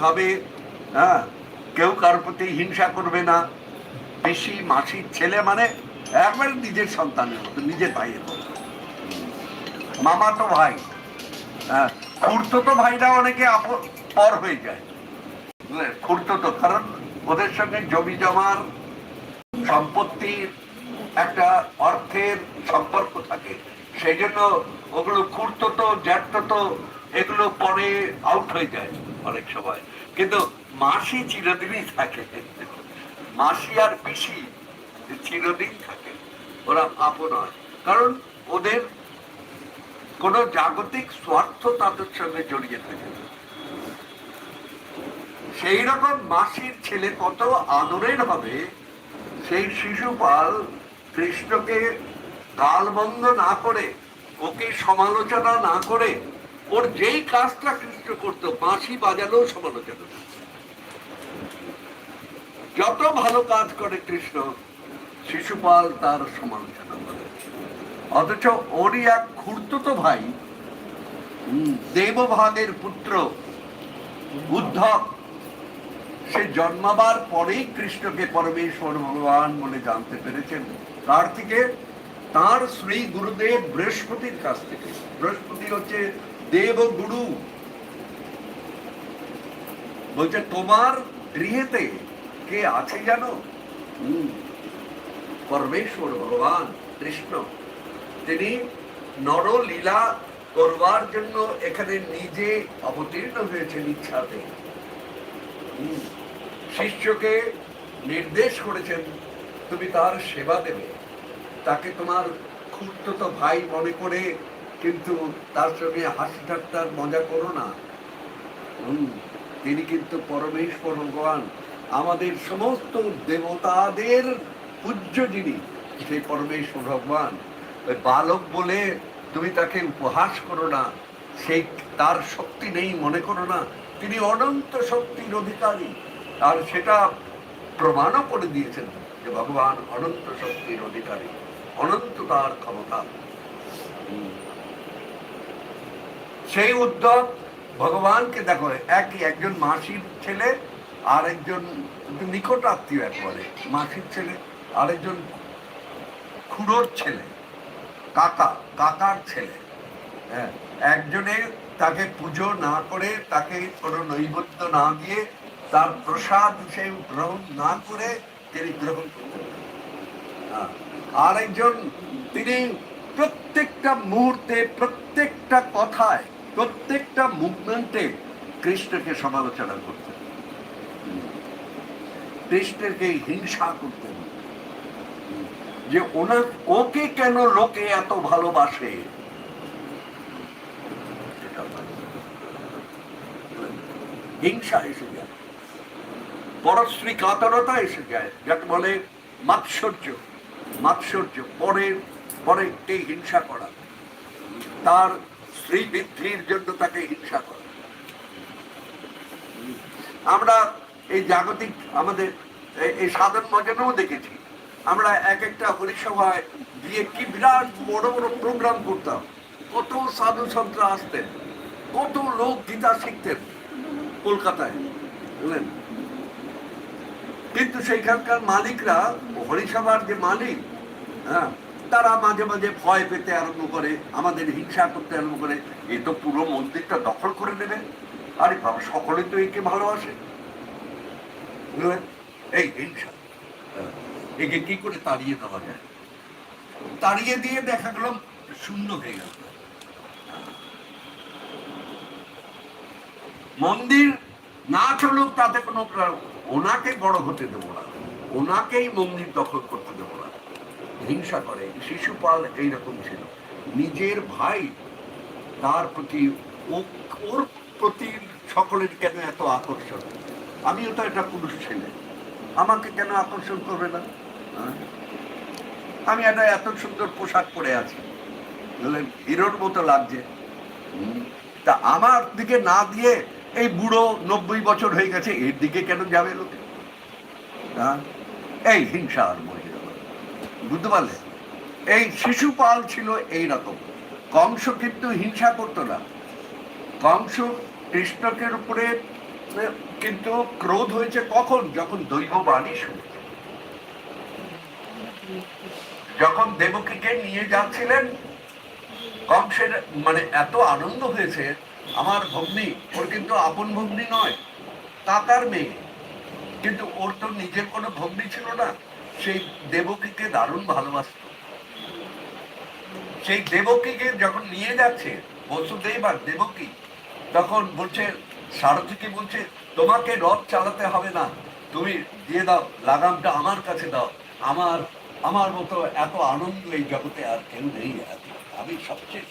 খাবে হ্যাঁ? কেউ কারোর প্রতি হিংসা করবে না। বেশি মাসির ছেলে মানে একবারে নিজের সন্তানের মতো, নিজের ভাইয়ের মতো। মামা তো ভাই হ্যাঁ? তো ভাইরা অনেকে পর হয়ে যায়? খুঁড়তো তো, কারণ ওদের সঙ্গে জমি জমার সম্পত্তির একটা অর্থের সম্পর্ক থাকে। সেই জন্য ওগুলো খুঁড়তো তো, জ্যাঠতো তো, এগুলো পরে আউট হয়ে যায়। অনেক সময়। কিন্তু মাসি চিরদিনই থাকে। মাসি আর পিসি চিরদিন থাকে। ওরা আপন হয় কারণ ওদের কোন জাগতিক স্বার্থ তাদের সঙ্গে জড়িয়ে থাকে সেই রকম মাসির ছেলে কত আদরের হবে, সেই শিশুপাল কৃষ্ণকে গালবন্ধ না করে ওকে সমালোচনা না করে ওর যেই কাজটা কৃষ্ণ করতো, বাঁশি বাজালেও সমালোচনা। যত ভালো কাজ করে কৃষ্ণ, শিশুপাল তার সমালোচনা করে। অথচ ওরই এক খুঁড়তো ভাই দেবভাগের পুত্র, উদ্ধব, সে জন্মাবার পরেই কৃষ্ণকে পরমেশ্বর ভগবান বলে জানতে পেরেছেন। তার থেকে তার শ্রী গুরুদেব বৃহস্পতির কাছ থেকে। বৃহস্পতি হচ্ছে দেব গুরু বলছে তোমার গৃহেতে কে আছে জানো পরমেশ্বর ভগবান কৃষ্ণ তিনি নরলীলা করবার জন্য এখানে নিজে অবতীর্ণ হয়েছেন ইচ্ছাতে শিষ্যকে নির্দেশ করেছেন তুমি তার সেবা দেবে তাকে তোমার খুঁড়তো ভাই মনে করে কিন্তু তার সঙ্গে হাসি ঠাট্টার মজা করো না। তিনি কিন্তু পরমেশ্বর ভগবান। আমাদের সমস্ত দেবতাদের পূজ্য যিনি সেই পরমেশ্বর ভগবান। ওই বালক বলে তুমি তাকে উপহাস করো না সেই তার শক্তি নেই মনে করো না। তিনি অনন্ত শক্তির অধিকারী, আর সেটা প্রমাণও করে দিয়েছেন যে ভগবান অনন্ত শক্তির অধিকারী, অনন্ত তার ক্ষমতা। সেই উদ্যোগ ভগবানকে দেখো, একই একজন মাসির ছেলে আর একজন নিকট আত্মীয় একবারে, মাসির ছেলে, আরেকজন খুড়োর ছেলে, কাকা, কাকার ছেলে হ্যাঁ একজনে তাকে পুজো না করে, তাকে কোনো নৈবেদ্য না দিয়ে তার প্রসাদ সে গ্রহণ না করে তিনি গ্রহণ হ্যাঁ। আর একজন তিনি প্রত্যেকটা মুহূর্তে, প্রত্যেকটা কথায় প্রত্যেকটা মুভমেন্টে কৃষ্ণকে সমালোচনা করতেন কৃষ্ণকে হিংসা করতেন যে ওনার ওকে কেন লোকে এত ভালোবাসে? হিংসা এসে যায়। পরশ্রী কাতরতা এসে যায়। যাকে বলে মাৎসর্য। মাৎসর্য। পরের, পরেরকে হিংসা করা। তার স্ত্রী বৃদ্ধির জন্য তাকে হিংসা করা। আমরা এই জাগতিক, আমাদের এই সাধারণ ভজনেও দেখেছি। আমরা এক একটা হরিসভায় গিয়ে কি বিরাট বড় বড় প্রোগ্রাম করতাম। কত সাধু সন্ত্রা আসতেন, কত লোক গীতা শিখতেন কলকাতায়, বুঝলেন? কিন্তু সেইখানকার মালিকরা, হরিসভার যে মালিক হ্যাঁ তারা মাঝে মাঝে ভয় পেতে আরম্ভ করে, আমাদের হিংসা করতে আরম্ভ করে। এ তো পুরো মন্দিরটা দখল করে নেবে। আরে বাবা সকলে তো একে ভালোবাসে। এই হিংসা। একে কি করে তাড়িয়ে দেওয়া যায়? তাড়িয়ে দিয়ে দেখা গেল শূন্য হয়ে গেল। মন্দির না চলুক, তাতে কোনো ওনাকে বড় হতে দেবো না। ওনাকেই মন্দির দখল করতে দেবো না। হিংসা করে। শিশুপাল এইরকম ছিল। নিজের ভাই তার প্রতি ওর প্রতি সকলের কেন এত আকর্ষণ? আমিও তো একটা পুরুষ ছেলে। আমাকে কেন আকর্ষণ করবে না? হ্যাঁ? আমি একটা এত সুন্দর পোশাক পরে আছি। হিরোর মতো লাগছে। তা আমার দিকে না দিয়ে এই বুড়ো নব্বই বছর হয়ে গেছে, এর দিকে কেন যাবে লোকে? হ্যাঁ? এই হিংসা আর বুঝতে পারলে? এই শিশুপাল ছিল এই রকম। কংস কিন্তু হিংসা করতো না। কংস কৃষ্ণকের উপরে কিন্তু ক্রোধ হয়েছে কখন? যখন দৈব বাণী শুনেছে যখন দেবকীকে নিয়ে যাচ্ছিলেন, কংসের মানে এত আনন্দ হয়েছে, আমার ভগ্নি, ওর কিন্তু আপন ভগ্নি নয়, কাকার মেয়ে। কিন্তু ওর তো নিজের কোনো ভগ্নি ছিল না। সেই দেবকীকে দারুণ ভালোবাসত। সেই দেবকীকে যখন নিয়ে যাচ্ছে বসুদেব আর দেবকী, তখন বলছে সারথীকে বলছে, তোমাকে রথ চালাতে হবে না, তুমি দিয়ে দাও, লাগামটা আমার কাছে দাও। আমার আমার মতো এত আনন্দ এই জগতে আর কেউ নেই আমি সবচেয়ে